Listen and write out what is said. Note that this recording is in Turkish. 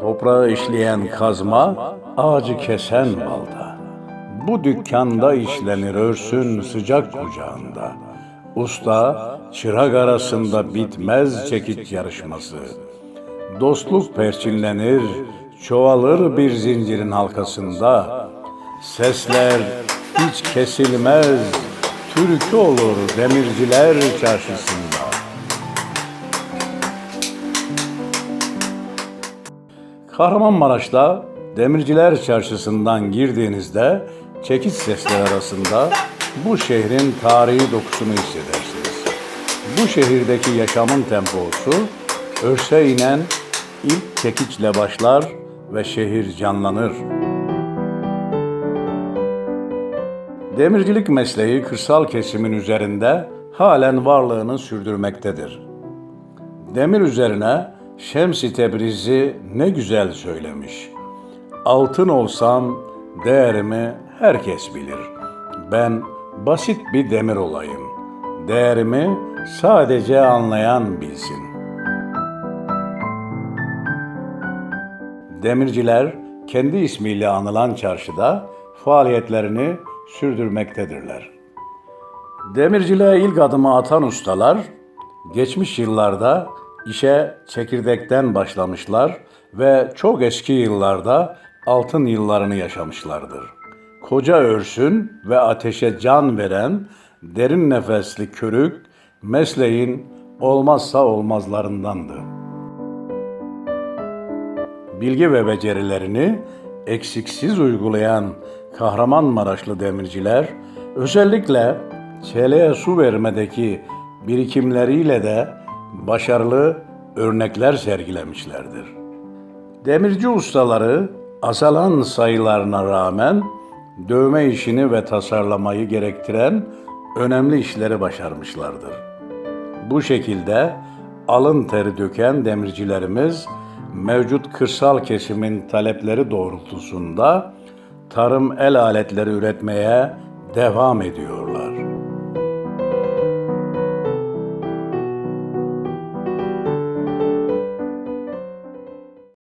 Toprağı işleyen kazma, ağacı kesen balda. Bu dükkanda işlenir örsün sıcak kucağında. Usta, çırak arasında bitmez çekiç yarışması. Dostluk perçinlenir, çoğalır bir zincirin halkasında. Sesler hiç kesilmez, türkü olur demirciler çarşısında. Kahramanmaraş'ta Demirciler Çarşısı'ndan girdiğinizde çekiç sesleri arasında bu şehrin tarihi dokusunu hissedersiniz. Bu şehirdeki yaşamın temposu örse inen ilk çekiçle başlar ve şehir canlanır. Demircilik mesleği kırsal kesimin üzerinde halen varlığını sürdürmektedir. Demir üzerine Şems-i Tebrizi ne güzel söylemiş. Altın olsam değerimi herkes bilir. Ben basit bir demir olayım. Değerimi sadece anlayan bilsin. Demirciler kendi ismiyle anılan çarşıda faaliyetlerini sürdürmektedirler. Demirciliğe ilk adımı atan ustalar, geçmiş yıllarda işe çekirdekten başlamışlar ve çok eski yıllarda altın yıllarını yaşamışlardır. Koca örsün ve ateşe can veren derin nefesli körük mesleğin olmazsa olmazlarındandı. Bilgi ve becerilerini eksiksiz uygulayan Kahramanmaraşlı demirciler özellikle çeleğe su vermedeki birikimleriyle de başarılı örnekler sergilemişlerdir. Demirci ustaları azalan sayılarına rağmen dövme işini ve tasarlamayı gerektiren önemli işleri başarmışlardır. Bu şekilde alın teri döken demircilerimiz mevcut kırsal kesimin talepleri doğrultusunda tarım el aletleri üretmeye devam ediyor.